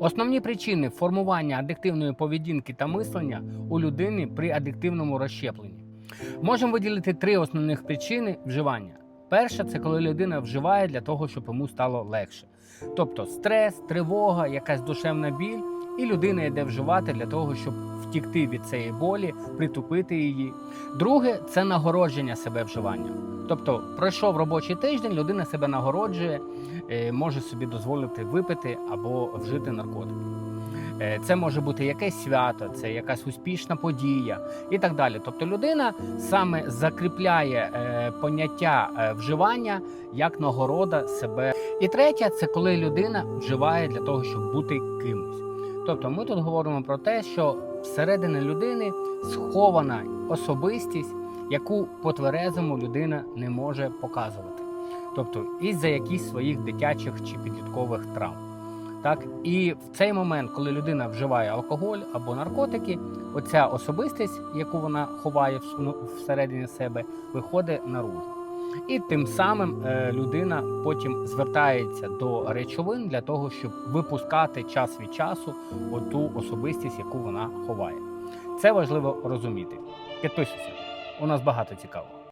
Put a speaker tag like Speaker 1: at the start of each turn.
Speaker 1: Основні причини формування адиктивної поведінки та мислення у людини при адиктивному розщепленні. Можемо виділити три основних причини вживання. Перша це коли людина вживає для того, щоб йому стало легше. Тобто стрес, тривога, якась душевна біль, і людина йде вживати для того, щоб втікти від цієї болі, притупити її. Друге це нагородження себе вживанням. Тобто, пройшов робочий тиждень, людина себе нагороджує, е, може собі дозволити випити або вжити наркотики. Е, Це може бути якесь свято, це якась успішна подія і так далі. Тобто людина саме закріпляє е, поняття вживання як нагорода себе. І третє це коли людина вживає для того, щоб бути кимось. Тобто ми тут говоримо про те, що всередині людини схована особистість, яку по тверезому людина не може показувати. Тобто із-за якихось своїх дитячих чи підліткових травм. Так, і в цей момент, коли людина вживає алкоголь або наркотики, оця особистість, яку вона ховає всередині себе, виходить наружу. І тим самим е, людина потім звертається до речовин для того, щоб випускати час від часу оту особистість, яку вона ховає. Це важливо розуміти. Підписуйся, у нас багато цікавого.